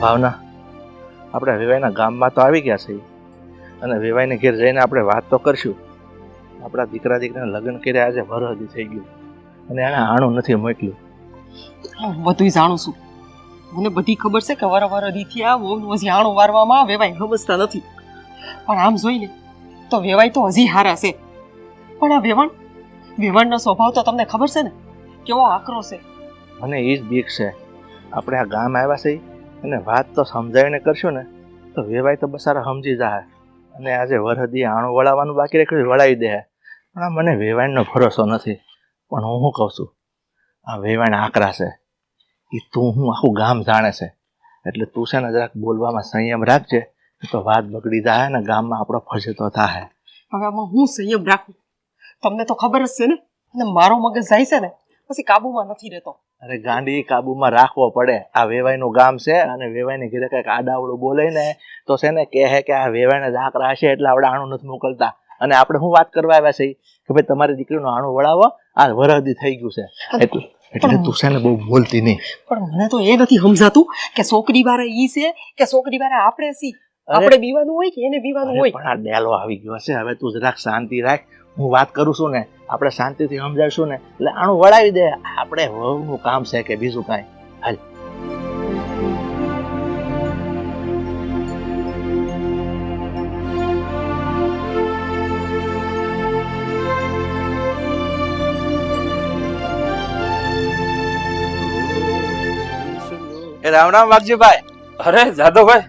ભાવના. આપણે વેવાઈના ગામમાં તો આવી ગયા છીએ. અને વેવાઈને ઘેર જઈને આપણે વાત તો કરશું. આપણા દીકરા દીકરાને લગ્ન કર્યા આજે વરહદી થઈ ગયું. અને એને આણું નથી મોકલ્યું. હું બધુંય જાણું છું. મને બધી ખબર છે કે વર વરહદીથી આ વહુ હજી આણું વારવામાં વેવાય સમજતા નથી. પણ આમ જોઈને તો વેવાય તો હજી હારા છે. પણ આ વેવાણ વેવાણનો સ્વભાવ તો તમને ખબર છે ને? કેવો આકરો છે. મને એ જ બીક છે. આપણે આ ગામ આવ્યા છીએ અને વાત તો સમજાવીને કરશું ને, તો વેવાય તો બસારા સમજી જાય અને આજે વરહદી આણું વળાવવાનું બાકી રાખ્યું વળાવી દે પણ મને વેવાણનો ભરોસો નથી. પણ હું શું કહું છું? આ વેવાણ આકરા છે. એ તું હું આખું ગામ જાણે છે. એટલે તું છે ને જરાક બોલવામાં સંયમ રાખજે તો વાત બગડી જાય ને ગામમાં આપણો ફજતો થાય હવે આમાં હું સંયમ રાખું? તમને તો ખબર જ છે ને? અને મારો મગજ જાય છે ને, પછી કાબુમાં નથી રહેતો. અરે ગાંડી કાબુમાં રાખવો પડે. આ વેવાઈનું ગામ છે અને વેવાઈની ઘરે કંઈક આડાવડું બોલે ને તો છે ને કહે કે આ વેવાઈને આકરા હશે એટલે આપણે આણું નથી મોકલતા. અને આપણે શું વાત કરવા આવ્યા છીએ? કે ભાઈ તમારી દીકરીનું આણું વળાવો આ વરહદી થઈ ગયું છે. એટલે એટલે તું છે ને બહુ બોલતી નહીં. પણ મને તો એ નથી સમજાતું કે છોકરી બારે ઈ છે કે છોકરી બારે આપણે સી આપણે બીવાનું હોય કે એને બીવાનું હોય? પણ આ ડેલો આવી ગયો છે. હવે તું જરાક શાંતિ રાખ. હું વાત કરું છું ને. આપણે શાંતિથી સમજાવીશું ને એટલે આણું વળાવી દે. આપણે વહુનું કામ છે કે બીજું કાંઈ. હાલ. એ રામ રામ વાઘજીભાઈ. અરે જાદવભાઈ.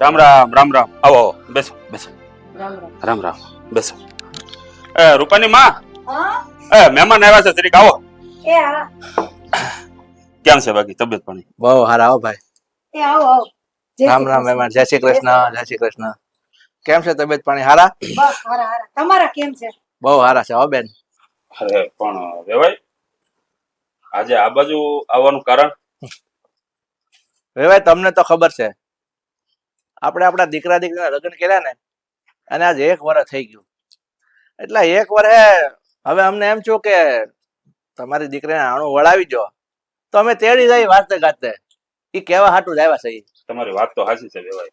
રામ રામ રામ રામ. આવો આવો. બેસો બેસો. રામ રામ. બેસો. એ રૂપાની માં. એ મહેમાન આવ્યા છે તરીકે આવો. એ હા. કેમ છે બાકી તબિયત પાણી? બહુ સારા આવો ભાઈ. એ આવો આવો. રામ રામ મહેમાન. જય શ્રી કૃષ્ણ જય શ્રી કૃષ્ણ. કેમ છે તબિયત પાણી હારા? બસ હારા હારા. તમારા કેમ છે? બહુ હારા છે હો બેન. અરે પણ વેવાય આજે આ બાજુ આવવાનું કારણ? વેવાય તમને તો ખબર છે. આપણે આપણા દીકરા દીકરીના લગ્ન કર્યા ને અને આજે એક વર્ષ થઈ ગયું. એટલે એક વર્ષે હવે અમને એમ છું કે તમારી દીકરીને આણું વળાવી જો તો અમે તેડી જઈ વાતે ગાતે એ કેવા હાટું જ આવ્યા છે તમારી વાત તો હાસી છે વેવાય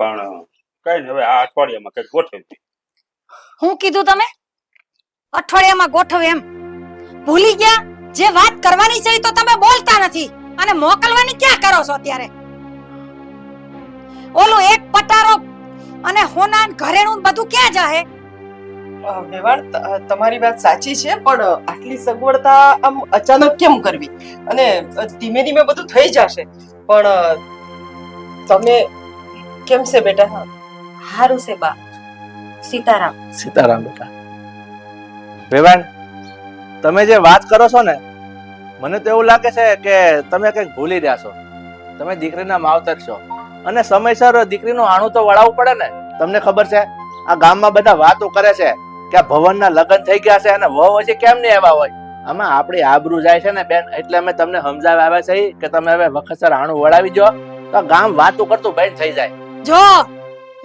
પણ કઈ નહીં હવે આ અઠવાડિયામાં કઈ ગોઠવી હું કીધું તમે? અઠવાડિયામાં ગોઠવ એમ. ભૂલી ગયા? જે વાત કરવાની છે તો તમે બોલતા નથી. અને મોકલવાની ક્યાં કરો છો અત્યારે? ઓલું એક પટારો અને હોનાન ઘરેણું ને બધું ક્યાં જાહે? વેવાણ તમારી વાત સાચી છે પણ આટલી સગવડતા આમ અચાનક કેમ કરવી? અને ધીમે ધીમે બધું થઈ જશે. પણ તમે કેમ છે બેટા? હારું છે બા. સીતારામ. સીતારામ બેટા. વેવાણ તમે જે વાત કરો છો ને મને તો એવું લાગે છે કે તમે કંઈક ભૂલી રહ્યા છો. તમે દીકરીના માવતર છો. અને સમયસર દીકરીનું આણું તો વળાવવું પડે ને? તમને ખબર છે આ ગામમાં બધા વાતો કરે છે. કે ભવનના લગ્ન થઈ ગયા છે અને વહુ હજી કેમ નહીં આવ્યા હોય? આમાં આપણી આબરૂ જાય છે ને બેન એટલે અમે તમને સમજાવવા આવ્યા છે કે તમે હવે વખતસર આણું વળાવી જો તો ગામ વાતો કરતું બેન થઈ જાય. જો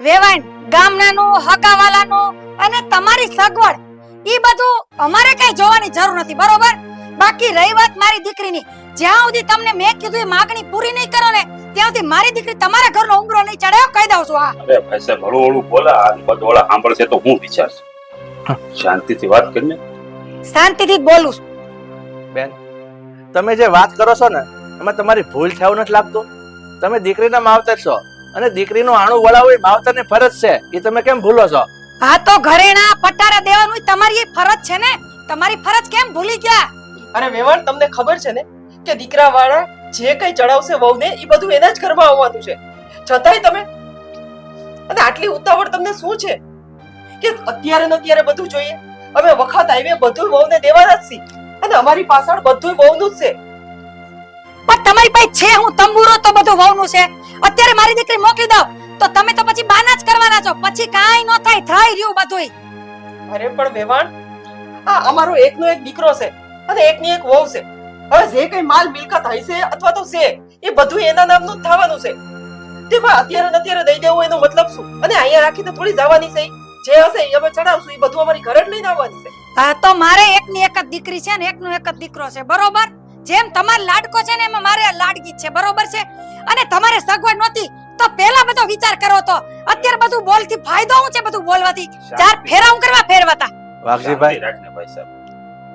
વેવાણ ગામનાનું હગાવાલાનું અને તમારી સગવડ ઈ બધું અમારે કઈ જોવાની જરૂર નથી બરોબર? બાકી રહી વાત મારી દીકરીની. જ્યાં સુધી તમને મેં કીધું એ માગણી પૂરી નહીં કરો ને ત્યાં સુધી મારી દીકરી તમારા ઘરનો ઉંગરો નહીં ચડે કહી દઉં છું આ અરે ભાઈ સાહેબ હળું હળું બોલા આ બધું સાંભળશે તો હું વિચારશે. શાંતિથી વાત કરીને શાંતિથી જ બોલું છું. બેન તમે જે વાત કરો છો ને એમાં તમારી ભૂલ થયો નથી લાગતું. તમે દીકરીના માવતર છો અને દીકરીનું આણું વળાવવું એ માવતરની ફરજ છે. એ તમે કેમ ભૂલો છો? હા તો ઘરેણા પટારા દેવાનું તમારી એ ફરજ છે ને? તમારી ફરજ કેમ ભૂલી ગયા? અને વેવાણ તમને ખબર છે ને કે દીકરા વાળા જે કઈ ચડાવશે વહુને એ બધું એના જ ઘરમાં આવવાનું છે. છતાંય તમે અને આટલી ઉતાવળ તમને શું છે? કે અત્યારે ને અત્યારે બધું જોઈએ. અમે વખત આવીએ બધું વહુને દેવાના જ છીએ અને અમારી પાછળ બધું વહુનું જ છે. પણ તમારી પાસે છે હું તંબુરો તો બધું વહુનું છે. અત્યારે મારી દીકરી મોકલી દો તો તમે તો પછી બાના જ કરવાના છો. પછી કાઈ ન થાય થઈ રહ્યું બધું અરે પણ વેવાણ આ અમારો એકનો એક દીકરો છે અને એકની એક વહુ છે. હવે જે કઈ માલ મિલકત હશે અથવા તો છે એ બધું એના નામનું જ થવાનું છે. તેમાં અત્યારે અત્યારે દઈ દેવું એનો મતલબ શું? અને અહીંયા રાખીને થોડી જવાની છે. જે હશે એ અમે ચડાવશું એ બધું અમારી ઘરે જ લઈને આવવાની છે. હા તો મારે એકની એક જ દીકરી છે ને એકનો એક જ દીકરો છે બરોબર? જેમ તમારો લાડકો છે ને એમાં મારે લાડકી છે બરોબર છે? અને તમારે સગવડ નહોતી તો પહેલા બધો વિચાર કરો તો. અત્યારે બધું બોલથી ફાયદો શું છે બધું બોલવાથી? ચાર ફેરા હું કરવા ફેરવાતા? વાઘજીભાઈ રાખને ભાઈ સાહેબ.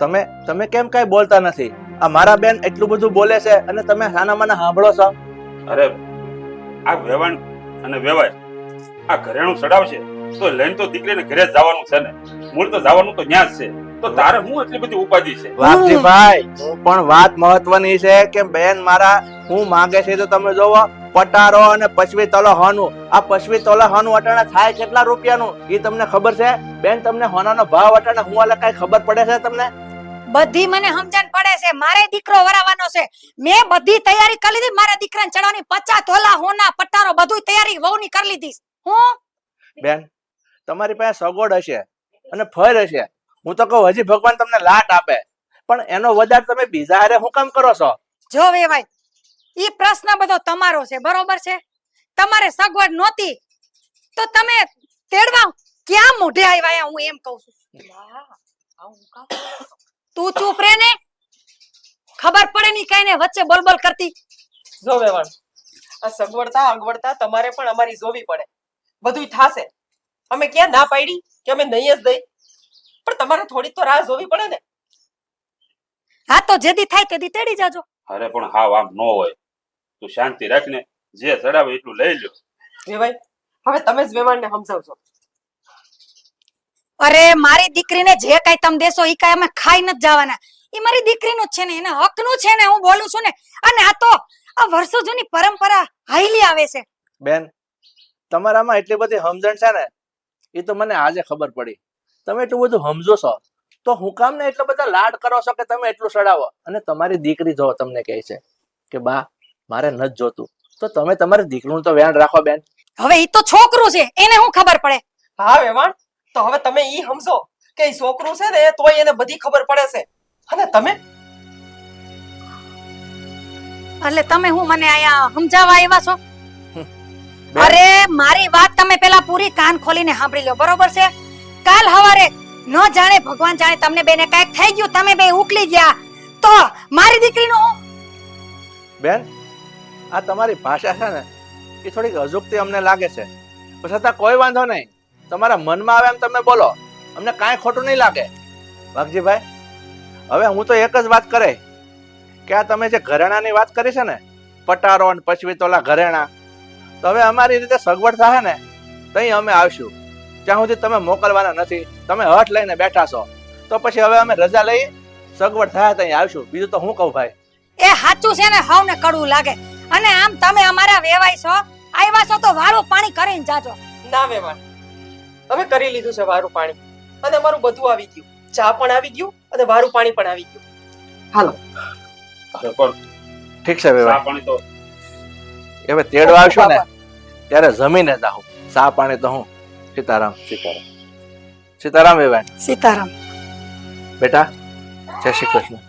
તમે તમે કેમ કઈ બોલતા નથી? આ મારા બેન એટલું બધું બોલે છે અને તમે સાના મને સાંભળો છો? અરે આ વેવાણ અને વેવાય આ ઘરેણું ચડાવશે. તો લઈને તો દીકરીને ઘરે જવાનું છે ને. મૂળ તો જવાનું તો ન્યા જ છે. તો તારે હું એટલી બધી ઉપાધિ છે? વાઘજીભાઈ હું પણ વાત મહત્વની છે કે બેન મારા હું માંગે છે તો તમે જોવો પટારો અને પશ્વી તલો હોનું આ પશ્વી તલો હોનું અટાણે થાય કેટલા રૂપિયાનું? એ તમને ખબર છે? બેન તમને હોનાનો ભાવ અટાણે હું આલે કઈ ખબર પડે છે તમને? બધી મને સમજણ પડે છે. મારે દીકરો વરાવાનો છે. મેં બધી તૈયારી કરી લીધી. મારા દીકરાને ચડવાની પચાસ તોલા હોના પટારો બધું તૈયારી વહુની કરી લીધી હું? બેન તમારી પાસે સગવડ હશે અને ફર હશે. હું તો કહું હજી ભગવાન તમને લાટ આપે. પણ એનો વધાર તમે બીજા હારે હું કામ કરો છો? જો વેવાય એ પ્રશ્ન બધો તમારો છે બરોબર છે? તમારે સગવડ નહોતી તો તમે તેડવા ક્યાં મોઢે આવ્યા હું એમ કહું છું? તું ચૂપ રે ને. ખબર પડે ની કઈ ને વચ્ચે બોલ બોલ કરતી. જો વેવાણ આ સગવડતા અગવડતા તમારે પણ અમારી જોવી પડે. બધુંય થાશે. અમે ક્યાં ના પાડી કે અમે નહીં જ દઈ? પણ તમારે થોડી તો રાહ જોવી પડે ને. હા તો જેદી થાય તેદી તેડી જાજો. અરે પણ હાવ આમ ન હોય. તું શાંતિ રાખને. જે ચડાવે એટલું લઈ લો જે ભાઈ. હવે તમે જ વેવાણને સમજાવજો. અરે મારી દીકરીને જે કઈ તમે દેશો ઈ કઈ અમે ખાઈ નથી જવાના. ઈ મારી દીકરીનું જ છે ને એના હકનું છે ને હું બોલું છું ને. અને આ તો આ વર્ષો જૂની પરંપરા હાઈલી આવે છે. બેન તમારામાં એટલી બધી સમજણ છે ને એ તો મને આજે ખબર પડી. તમે એટલું બધું સમજો છો. તો હું કામ ને એટલા બધા લાડ કરો છો કે તમે એટલું સડાવો? અને તમારી દીકરી જો તમને કહે છે કે બા મારે નથી જોતું. તો તમે તમારી દીકરીનું તો વ્યાણ રાખો બેન. હવે એ તો છોકરું છે એને હું ખબર પડે? હા વેવાણ. તો હવે તમે ઈ સમજો કે ઈ છોકરું છે ને તોય એને બધી ખબર પડે છે. અને તમે? એટલે તમે હું મને અહીંયા સમજાવવા આવ્યા છો? અરે મારી વાત તમે પેલા પૂરી કાન ખોલીને સાંભળી લો બરોબર છે? કાલ હવારે ન જાણે ભગવાન જાણે તમને બેને કંઈક થઈ ગયું તમે બે ઉકલી ગયા. તો મારી દીકરીનું બેન આ તમારી ભાષા છે ને એ થોડીક અજુકતી અમને લાગે છે. પણ છતાં કોઈ વાંધો નહીં. તમારા મનમાં આવે એમ તમે બોલો. અમને કાંઈ ખોટું નહીં લાગે. વાઘજીભાઈ હવે હું તો એક જ વાત કરે. કે આ તમે જે ઘરેણાની વાત કરી છે ને પટારો અને પચવી તોલા ઘરેણા તો હવે અમારી રીતે સગવડ થાય ને તઈ અમે આવશું. ત્યાં સુધી તમે મોકલવાના નથી તમે હઠ લઈને બેઠા છો. તો પછી હવે અમે રજા લઈ સગવડ થાય ત્યાં આવશું. બીજું તો હું કહું ભાઈ? એ સાચું છે ને હાવ ને કડવું લાગે. અને આમ તમે અમારા વેવાય છો આવ્યા છો તો વારું પાણી કરીને જાજો. ના વેવાણ. તમે કરી લીધું છે વારું પાણી. અને અમારું બધું આવી ગયું. ચા પણ આવી ગયું અને વારું પાણી પણ આવી ગયું. હાલો. ઠીક છે વેવાણ. પાણી તો હવે તેડવા આવશો ને ત્યારે જમીને જાઉં. સા પાણી તો હું સીતારામ. સીતારામ. સીતારામ વેવાણ. સીતારામ. બેટા જય શ્રી કૃષ્ણ.